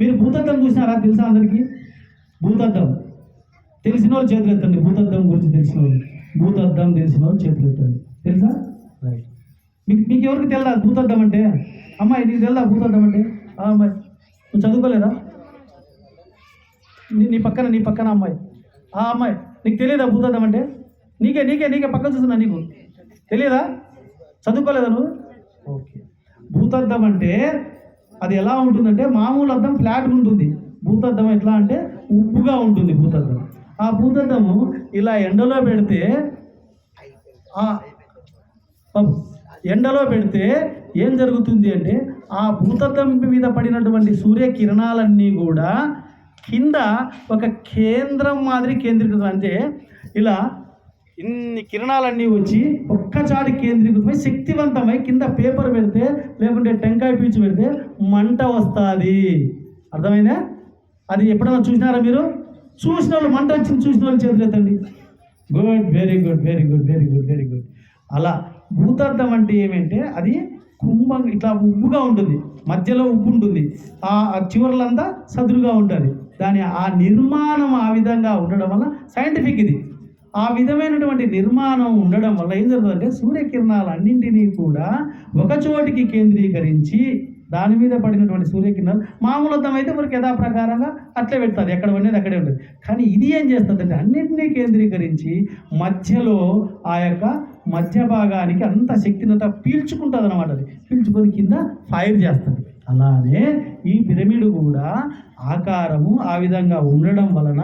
మీరు భూతద్దం చూసినారా తెలుసా అందరికీ? భూతద్దం. తెలిసిన వాళ్ళు చేతులు ఎత్తండి. భూతద్దం గురించి తెలిసిన వాళ్ళు భూతద్దం తెలిసిన వాళ్ళు చేతులు ఎత్తండి. తెలుసా? రైట్ మీకు మీకు ఎవరికి తెలదా భూతద్దం అంటే? అమ్మాయి నీకు తెలదా భూతద్దం అంటే? ఆ అమ్మాయి. నువ్వు చదువుకోలేదా? నీ నీ పక్కన నీ పక్కన అమ్మాయి. ఆ అమ్మాయి. నీకు తెలియదా భూతద్దం అంటే? నీకే నీకే నీకే పక్కన చూస్తున్నా నీకు. తెలియదా చదువుకోలేదా నువ్వు? ఓకే భూతద్దం అంటే అది ఎలా ఉంటుందంటే మామూలు అద్దం ఫ్లాట్ ఉంటుంది. భూతద్దం ఎట్లా అంటే ఉప్పుగా ఉంటుంది భూతద్దం. ఆ భూతద్దము ఇలా ఎండలో పెడితే ఎండలో పెడితే ఏం జరుగుతుంది అంటే ఆ భూతద్దం మీద పడినటువంటి సూర్యకిరణాలన్నీ కూడా కింద ఒక కేంద్రం మాదిరి కేంద్రీకృతం. అంటే ఇలా ఇన్ని కిరణాలన్నీ వచ్చి ఒక్కచాటి కేంద్రీకృతమై శక్తివంతమై కింద పేపర్ పెడితే లేకుంటే టెంకాయ పీచు పెడితే మంట వస్తుంది. అర్థమైందా? అది ఎప్పుడైనా చూసినారా మీరు? చూసిన వాళ్ళు మంట వచ్చింది చూసిన వాళ్ళు చేతులు ఎత్తండి. Good very good very good very good very good. అలా భూతార్థం అంటే ఏమంటే అది కుంభం ఇట్లా ఉబ్బుగా ఉంటుంది. మధ్యలో ఉబ్బు ఉంటుంది. ఆ చివరలంతా సదురుగా ఉంటుంది. దాని ఆ నిర్మాణం ఆ విధంగా ఉండడం వల్ల సైంటిఫిక్ ఇది. ఆ విధమైనటువంటి నిర్మాణం ఉండడం వల్ల ఏం జరుగుతుందంటే సూర్యకిరణాలన్నింటినీ కూడా ఒక చోటికి కేంద్రీకరించి దాని మీద పడినటువంటి సూర్యకిరణాలు మామూలు అర్థం అయితే మనకి యథాప్రకారంగా అట్లే పెడుతుంది ఎక్కడ ఉండేది అక్కడే ఉండదు. కానీ ఇది ఏం చేస్తుందంటే అన్నింటినీ కేంద్రీకరించి మధ్యలో ఆ యొక్క మధ్య భాగానికి అంత శక్తినంతా పీల్చుకుంటుంది అనమాట అది. పీల్చుకొని కింద ఫైర్ చేస్తుంది. అలానే ఈ పిరమిడ్ కూడా ఆకారము ఆ విధంగా ఉండడం వలన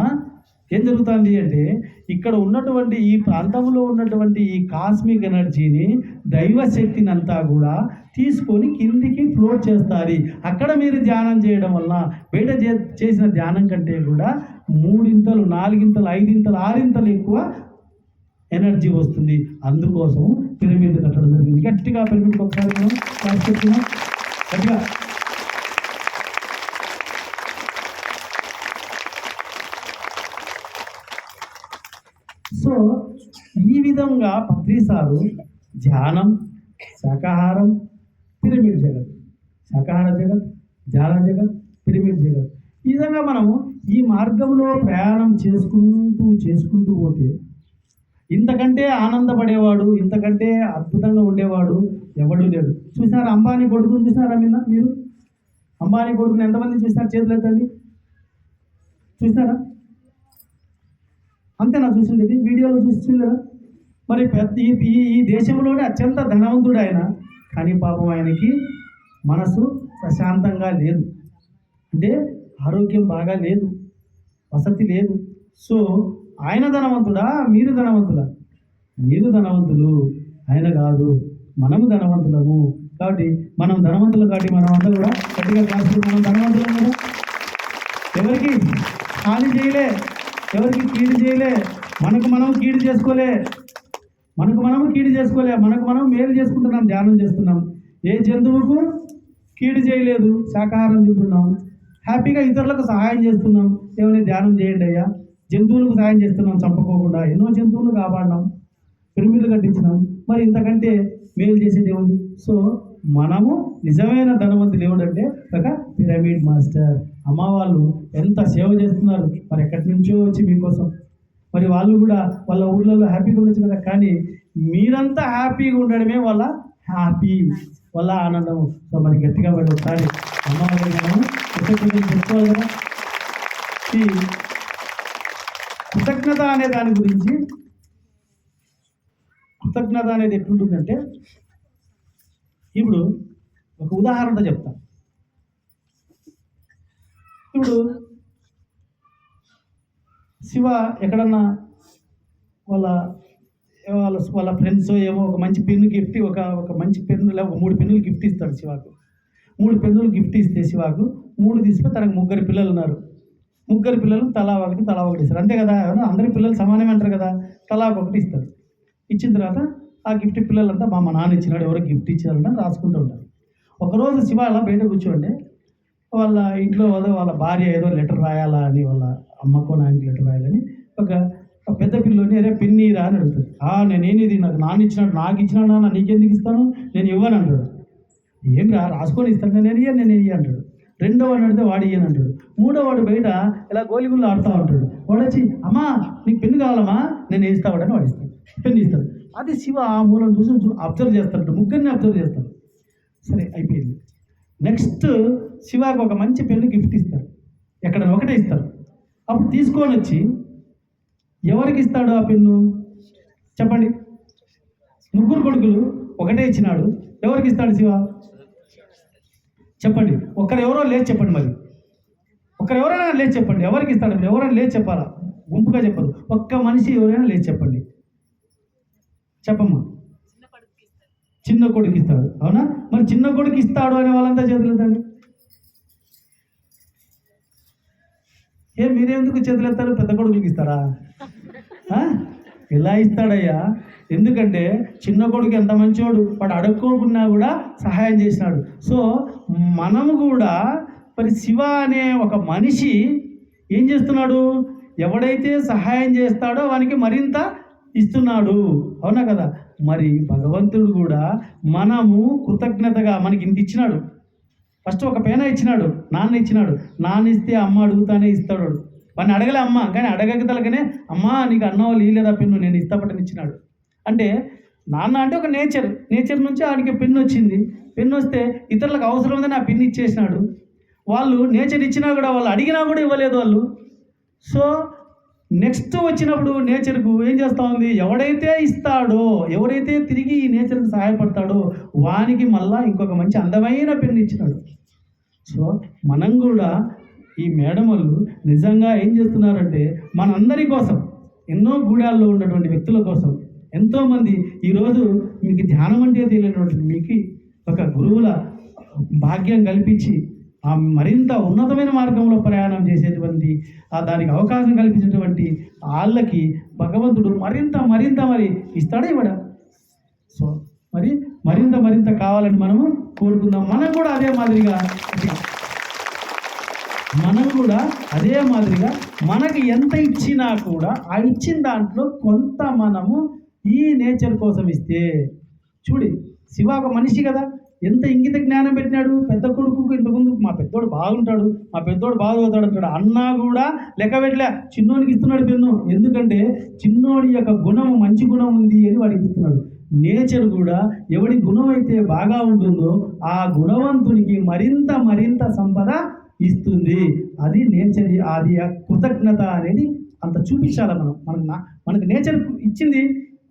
ఏం జరుగుతుంది అంటే ఇక్కడ ఉన్నటువంటి ఈ ప్రాంతంలో ఉన్నటువంటి ఈ కాస్మిక్ ఎనర్జీని దైవ శక్తిని అంతా కూడా తీసుకొని కిందికి ఫ్లోట్ చేస్తారు అక్కడ మీరు ధ్యానం చేయడం వల్ల బయట చే- చేసిన ధ్యానం కంటే కూడా మూడింతలు నాలుగింతలు ఐదింతలు ఆరింతలు ఎక్కువ ఎనర్జీ వస్తుంది. అందుకోసం పిరమిడ్ కట్టడం జరిగింది. గట్టిగా పిరమిడ్ ఒకసారి మనం గట్టిగా సో ఈ విధంగా పత్రిసారు ధ్యానం శాకాహారం పిరమిడ్ జగత్. శాకాహార జగత్ ధ్యాన జగత్ పిరమిడ్ జగత్. ఈ విధంగా మనము ఈ మార్గంలో ప్రయాణం చేసుకుంటూ చేసుకుంటూ పోతే ఇంతకంటే ఆనందపడేవాడు ఇంతకంటే అద్భుతంగా ఉండేవాడు ఎవడు లేడు. చూసినారా అంబానీ కొడుకుని చూసారా నిన్న మీరు? అంబానీ కొడుకుని ఎంతమంది చూసారు చేతులు ఎత్తండి అంతే నాకు చూసింది వీడియోలో చూస్తుండే మరి పెద్ద ఈ ఈ- దేశంలోనే అత్యంత ధనవంతుడు ఆయన. కానీ పాపం ఆయనకి మనసు ప్రశాంతంగా లేదు. అంటే ఆరోగ్యం బాగా లేదు. వసతి లేదు. సో ఆయన ధనవంతుడా? మీరు ధనవంతులా? మీరు ధనవంతులు. ఆయన కాదు. మనము ధనవంతులము. కాబట్టి మనం ధనవంతులు కాబట్టి మనం అంతా కూడా గట్టిగా కాల్చుకుంటూ మనం ధనవంతులం కదా? ఎవరికి హాని చేయలే. ఎవరికి కీడు చేయలే? మనకు మనం కీడు చేసుకోలే. మనకు మనం కీడు చేసుకోలే. మనకు మనం మేలు చేసుకుంటున్నాం ధ్యానం చేస్తున్నాం. ఏ జంతువుకు కీడు చేయలేదు శాకాహారం తింటున్నాం. హ్యాపీగా ఇతరులకు సహాయం చేస్తున్నాం. ఏమైనా ధ్యానం చేయండి అయ్యా. జంతువులకు సహాయం చేస్తున్నాం చంపకోకుండా. ఎన్నో జంతువులు కాపాడినాం. పిరమిడ్లు కట్టించినాం. మరి ఇంతకంటే మేలు చేసేది ఏముంది సో మనము నిజమైన ధనవంతులు ఏమిటంటే ఒక పిరమిడ్ మాస్టర్. అమ్మ వాళ్ళు ఎంత సేవ చేస్తున్నారు? మరి ఎక్కడి నుంచో వచ్చి మీకోసం. మరి వాళ్ళు కూడా వాళ్ళ ఊళ్ళలో హ్యాపీగా ఉండొచ్చు కదా కానీ మీరంతా హ్యాపీగా ఉండడమే వాళ్ళ హ్యాపీ వాళ్ళ ఆనందము సో మరి గట్టిగా పడి ఒకసారి అమ్మవారి మనము చెప్పుకోవాలి కదా. ఈ కృతజ్ఞత అనే దాని గురించి కృతజ్ఞత అనేది ఎట్లుంటుందంటే ఇప్పుడు ఒక ఉదాహరణతో చెప్తాను. ఇప్పుడు శివ ఎక్కడన్నా వాళ్ళ వాళ్ళ వాళ్ళ ఫ్రెండ్స్ ఏమో ఒక మంచి పెన్ను గిఫ్ట్ ఒక ఒక మంచి పెన్ను ఒక మూడు పెన్నులు గిఫ్ట్ ఇస్తాడు శివాకు. మూడు పెన్నులు గిఫ్ట్ ఇస్తే శివాకు మూడు తీసుకుని తనకు ముగ్గురు పిల్లలు ఉన్నారు. ముగ్గురు పిల్లలు తలా ఒకటి తలా ఒకటి ఇస్తారు. అంతే కదా? అందరి పిల్లలు సమానమే అంటారు కదా? తలా ఒకటి ఇస్తారు. ఇచ్చిన తర్వాత ఆ గిఫ్ట్ పిల్లలంతా మా మా నాన్న ఇచ్చినాడు ఎవరో గిఫ్ట్ ఇచ్చారంటే రాసుకుంటూ ఉంటారు. ఒకరోజు శివ అలా బయట కూర్చోండి. వాళ్ళ ఇంట్లో ఏదో వాళ్ళ భార్య ఏదో లెటర్ రాయాలా అని వాళ్ళ అమ్మకో నాయనకి లెటర్ రాయాలని ఒక పెద్ద పిల్లని అరే పిన్నీరా అని అడుగుతుంది ఆ ఇది? నాకు నాన్న ఇచ్చినాడు నాకు ఇచ్చినాడు నాన్న నీకెందుకు ఇస్తాను? నేను ఇవ్వను అంటాడు. ఏం రా రాసుకొని ఇస్తాను నేను ఇయ్య నేను ఇయ్య అంటాడు. రెండో వాడు అడిగితే వాడు ఇయ్యను అంటాడు. మూడో వాడు బయట ఇలా గోలిగుళ్ళు ఆడుతూ ఉంటాడు. వాడు వచ్చి అమ్మా నీకు పెన్ను కావాలమ్మా నేను వేస్తావాడని వాడు ఇస్తాను పెన్ను ఇస్తాడు. అది శివ ఆ మూలను చూసి అబ్జర్వ్ చేస్తాడు. ముగ్గురిని అబ్జర్వ్ చేస్తాడు. సరే అయిపోయింది. నెక్స్ట్ శివాకి ఒక మంచి పెన్ను గిఫ్ట్ ఇస్తారు. ఎక్కడ ఒకటే ఇస్తారు. అప్పుడు తీసుకొని వచ్చి ఎవరికి ఇస్తాడు ఆ పెన్ను? చెప్పండి. ముగ్గురు కొడుకులు ఒకటే ఇచ్చినాడు. ఎవరికి ఇస్తాడు శివ? చెప్పండి. ఒకరు ఎవరో లేదు చెప్పండి మరి. ఒకరు ఎవరైనా లేదు చెప్పండి. ఎవరికి ఇస్తాడు? ఎవరైనా లేదు చెప్పాలా? గుంపుగా చెప్పదు. ఒక్క మనిషి ఎవరైనా లేదు చెప్పండి. చెప్పమ్మా. చిన్న కొడుకు ఇస్తాడు. అవునా? మరి చిన్న కొడుకు ఇస్తాడు అనే వాళ్ళంతా చేతులెత్తండి ఏ మీరెందుకు చేతులు ఎత్తారు? పెద్ద కొడుకుకి ఇస్తారా? ఇలా ఎలా ఇస్తాడయ్యా? ఎందుకంటే చిన్న కొడుకు ఎంత మంచివాడు వాడు అడుక్కోకున్నా కూడా సహాయం చేసినాడు. సో మనము కూడా మరి శివ అనే ఒక మనిషి ఏం చేస్తున్నాడు? ఎవడైతే సహాయం చేస్తాడో వానికి మరింత ఇస్తున్నాడు. అవునా కదా? మరి భగవంతుడు కూడా మనము కృతజ్ఞతగా మనకి ఇంత ఇచ్చినాడు. ఫస్ట్ ఒక పేన ఇచ్చినాడు నాన్న ఇచ్చినాడు. నాన్న ఇస్తే అమ్మ అడుగుతానే ఇస్తాడు వాడిని అడగలే అమ్మ కానీ అడగగలకనే అమ్మ నీకు అన్నవాళ్ళు వాళ్ళు లేదా పెన్ను నేను ఇస్తాపట్టని ఇచ్చినాడు. అంటే నాన్న అంటే ఒక నేచర్. నేచర్ నుంచి ఆడికి పెన్ను వచ్చింది. పెన్ను వస్తే ఇతరులకు అవసరం ఉందని ఆ పెన్ను ఇచ్చేసినాడు. వాళ్ళు నేచర్ ఇచ్చినా కూడా వాళ్ళు అడిగినా కూడా ఇవ్వలేదు వాళ్ళు. సో నెక్స్ట్ వచ్చినప్పుడు నేచర్కు ఏం చేస్తూ ఉంది? ఎవడైతే ఇస్తాడో ఎవరైతే తిరిగి ఈ నేచర్కి సహాయపడతాడో వానికి మళ్ళా ఇంకొక మంచి అందమైన పెన్ను ఇచ్చినాడు. సో మనం కూడా ఈ మేడం వాళ్ళు నిజంగా ఏం చేస్తున్నారంటే మనందరి కోసం ఎన్నో గూడాల్లో ఉన్నటువంటి వ్యక్తుల కోసం ఎంతోమంది ఈరోజు మీకు ధ్యానం అంటే తెలియనటువంటి మీకు ఒక గురువుల భాగ్యం కల్పించి ఆ మరింత ఉన్నతమైన మార్గంలో ప్రయాణం చేసేటువంటి ఆ దానికి అవకాశం కల్పించేటువంటి వాళ్ళకి భగవంతుడు మరింత మరింత మరి ఇస్తాడా ఇవ్వడా? సో మరి మరింత మరింత కావాలని మనము కోరుకుందాం. మనం కూడా అదే మాదిరిగా మనం కూడా అదే మాదిరిగా మనకి ఎంత ఇచ్చినా కూడా ఆ ఇచ్చిన దాంట్లో కొంత మనము ఈ నేచర్ కోసం ఇస్తే చూడి శివ ఒక మనిషి కదా. ఎంత ఇంగిత జ్ఞానం పెట్టినాడు? పెద్ద కొడుకు ఇంతకుముందు మా పెద్దోడు బాగుంటాడు మా పెద్దోడు బాగా చదువుతాడు అంటాడు అన్నా కూడా లెక్క పెట్టలే. చిన్నోడికి ఇస్తున్నాడు పెన్ను. ఎందుకంటే చిన్నోడి యొక్క గుణం మంచి గుణం ఉంది అని వాడికి ఇస్తున్నాడు నేచర్ కూడా ఎవడి గుణం అయితే బాగా ఉంటుందో ఆ గుణవంతునికి మరింత మరింత సంపద ఇస్తుంది. అది నేచర్ అది ఆ కృతజ్ఞత అనేది అంత చూపించాలి మనం. మనకు మనకు నేచర్ ఇచ్చింది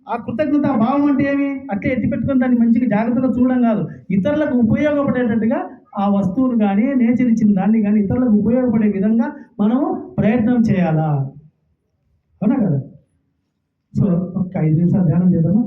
ఆ కృతజ్ఞత భావం అంటే ఏమి? అట్లే ఎత్తి పెట్టుకొని దాన్ని మంచిగా జాగ్రత్తగా చూడడం కాదు. ఇతరులకు ఉపయోగపడేటట్టుగా ఆ వస్తువును కానీ నేచర్ ఇచ్చిన దాన్ని కానీ ఇతరులకు ఉపయోగపడే విధంగా మనము ప్రయత్నం చేయాలా? అవునా కదా? సో ఒక ఐదు నిమిషాలు ధ్యానం చేద్దామా?